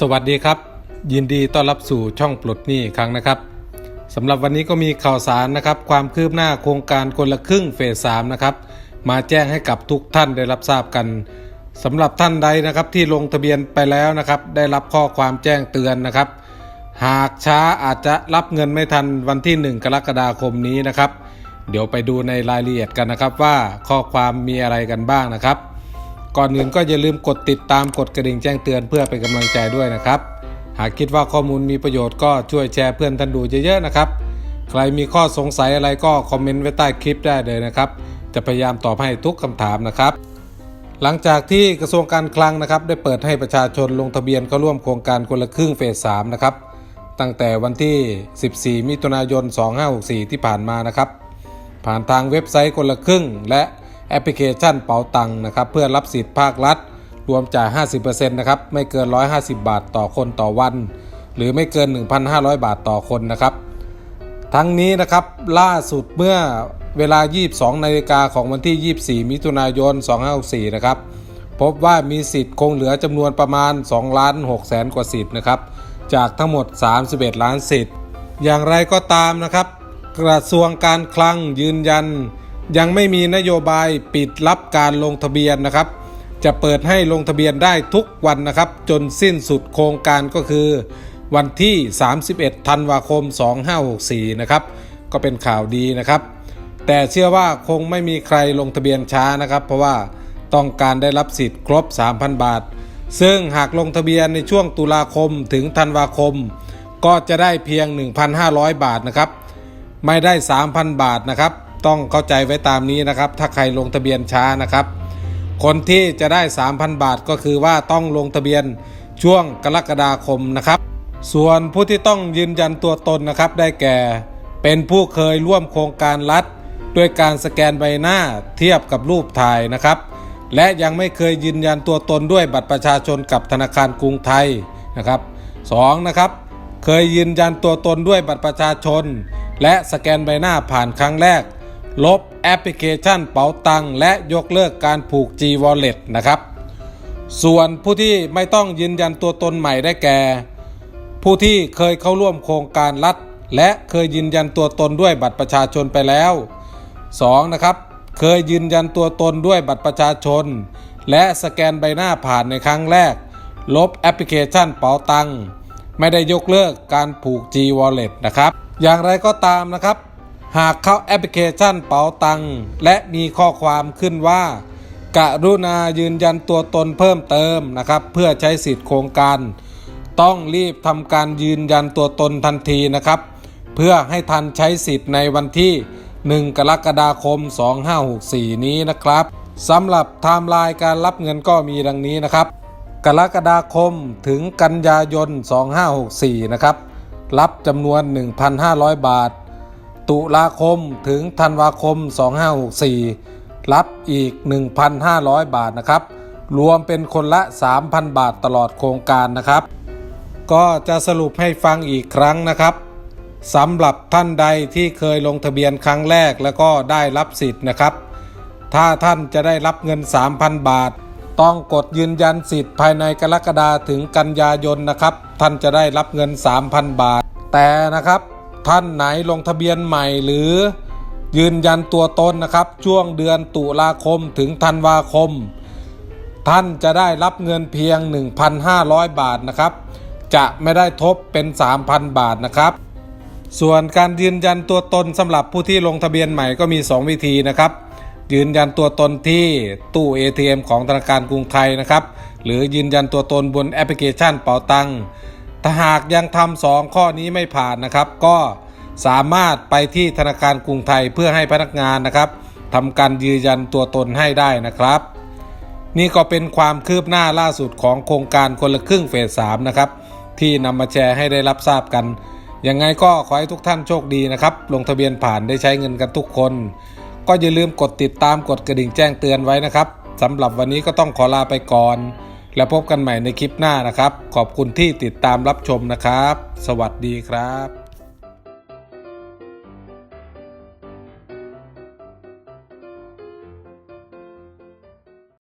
สวัสดีครับ ยินดีต้อนรับสู่ช่องปลดหนี้ครั้งนะครับสำหรับวันนี้ก็มีข่าวสารนะครับ ความคืบหน้าโครงการคนละครึ่งเฟสสามนะครับมาแจ้งให้กับทุกท่านได้รับทราบกันสำหรับท่านใดนะครับที่ลงทะเบียนไปแล้วนะครับ ได้รับข้อความแจ้งเตือนนะครับ หากช้าอาจจะรับเงินไม่ทันวันที่ 1 กรกฎาคมนี้นะครับ เดี๋ยวไปดูในรายละเอียดกันนะครับว่าข้อความมีอะไรกันบ้างนะครับ ก่อนอื่นก็อย่าลืมกดติดตามกดกระดิ่งแจ้งเตือนเพื่อเป็นกำลังใจด้วยนะครับ หากคิดว่าข้อมูลมีประโยชน์ก็ช่วยแชร์เพื่อนท่านดูเยอะๆนะครับ ใครมีข้อสงสัยอะไรก็คอมเมนต์ไว้ใต้คลิปได้เลยนะครับ จะพยายามตอบให้ทุกคำถามนะครับ หลังจากที่กระทรวงการคลังนะครับ ได้เปิดให้ประชาชนลงทะเบียนเข้าร่วมโครงการคนละครึ่งเฟส3นะครับตั้งแต่วันที่ 14 มิถุนายน 2564 ที่ผ่านมานะครับ ผ่านทางเว็บไซต์คนละครึ่งและ แอปพลิเคชันเป๋าตังนะครับเพื่อรับสิทธิ์ภาครัฐ รวมจ่าย 50%นะครับไม่เกิน 150 บาทต่อคนต่อวัน หรือไม่เกิน 1,500 บาทต่อคนนะครับ ทั้งนี้นะครับล่าสุดเมื่อเวลา 22นาฬิกาของวันที่ 24 มิถุนายน 2564 นะครับ พบว่ามีสิทธิ์คงเหลือจำนวนประมาณ 2 ล้าน6แสนกว่าสิทธิ์นะครับ จากทั้งหมด 31 ล้านสิทธิ์ อย่างไรก็ตามนะครับ กระทรวงการคลังยืนยัน ยังไม่มีนโยบายปิดรับการลงทะเบียนนะครับ จะเปิดให้ลงทะเบียนได้ทุกวันนะครับ จนสิ้นสุดโครงการก็คือ วันที่ 31 ธันวาคม 2564 นะครับ ก็เป็นข่าวดีนะครับ แต่เชื่อว่าคงไม่มีใครลงทะเบียนช้านะครับ เพราะว่าต้องการได้รับสิทธิ์ครบ 3,000 บาท ซึ่งหากลงทะเบียนในช่วงตุลาคมถึงธันวาคม ก็จะได้เพียง 1,500 บาทนะครับ ไม่ได้ 3,000 บาทนะครับ ต้องเข้าใจไว้ตามนี้นะครับ ถ้าใครลงทะเบียนช้านะครับ คนที่จะได้ 3,000 บาทก็คือว่าต้องลงทะเบียนช่วงกรกฎาคมนะครับ ส่วนผู้ที่ต้องยืนยันตัวตนนะครับ ได้แก่ เป็นผู้เคยร่วมโครงการรัฐด้วยการสแกนใบหน้าเทียบกับรูปถ่ายนะครับ และยังไม่เคยยืนยันตัวตนด้วยบัตรประชาชนกับธนาคารกรุงไทยนะครับสองนะครับ เคยยืนยันตัวตนด้วยบัตรประชาชน และสแกนใบหน้าผ่านครั้งแรก ลบแอปพลิเคชันเป๋าตังและยกเลิกการผูก G Wallet นะครับ ส่วนผู้ที่ไม่ต้องยืนยันตัวตนใหม่ได้แก่ ผู้ที่เคยเข้าร่วมโครงการรัฐ และเคยยืนยันตัวตนด้วยบัตรประชาชนไปแล้ว 2. นะครับเคยยืนยันตัวตนด้วยบัตรประชาชน และสแกนใบหน้าผ่านในครั้งแรก ลบแอปพลิเคชันเป๋าตังไม่ได้ยกเลิกการผูก G Wallet นะครับ อย่างไรก็ตามนะครับ หากเข้าแอปพลิเคชันเป๋าตังและมีข้อความขึ้นว่า กรุณายืนยันตัวตนเพิ่มเติมนะครับ เพื่อใช้สิทธิโครงการ ต้องรีบทำการยืนยันตัวตนทันทีนะครับ เพื่อให้ทันใช้สิทธิ์ในวันที่ 1 กรกฎาคม 2564 นี้นะครับสำหรับไทม์ไลน์การรับเงินก็มีดังนี้นะครับ กรกฎาคมถึงกันยายน 2564 นะครับ รับจำนวน 1,500 บาท ตุลาคมถึงธันวาคม 2564 รับอีก 1,500 บาทนะครับ รวมเป็นคนละ 3,000 บาทตลอดโครงการนะครับ ก็จะสรุปให้ฟังอีกครั้งนะครับสำหรับท่านใดที่เคยลงทะเบียนครั้งแรกแล้วก็ได้รับสิทธิ์นะครับ ถ้าท่านจะได้รับเงิน 3,000 บาท ต้องกดยืนยันสิทธิ์ภายในกรกฎาถึงกันยายนนะครับ ท่านจะได้รับเงิน 3,000 บาท แต่นะครับ ท่านไหนลงทะเบียนใหม่หรือยืนยันตัวตนนะครับ ช่วงเดือนตุลาคมถึงธันวาคม ท่านจะได้รับเงินเพียง 1,500 บาทนะครับ จะไม่ได้ทบเป็น 3,000 บาทนะครับ ส่วนการยืนยันตัวตนสำหรับผู้ที่ลงทะเบียนใหม่ก็มี 2 วิธีนะครับ ยืนยันตัวตนที่ตู้ ATM ของธนาคารกรุงไทยนะครับ หรือยืนยันตัวตนบนแอปพลิเคชันเป๋าตังค์ ถ้าหากยังทำสองข้อนี้ไม่ผ่านนะครับ ก็สามารถไปที่ธนาคารกรุงไทยเพื่อให้พนักงานนะครับทำการยืนยันตัวตนให้ได้นะครับ นี่ก็เป็นความคืบหน้าล่าสุดของโครงการคนละครึ่งเฟสสามนะครับที่นำมาแชร์ให้ได้รับทราบกันยังไงก็ขอให้ทุกท่านโชคดีนะครับ ลงทะเบียนผ่านได้ใช้เงินกันทุกคน ก็อย่าลืมกดติดตามกดกระดิ่งแจ้งเตือนไว้นะครับสำหรับวันนี้ก็ต้องขอลาไปก่อน แล้วพบกันใหม่ในคลิปหน้านะครับ ขอบคุณที่ติดตามรับชมนะครับ สวัสดีครับ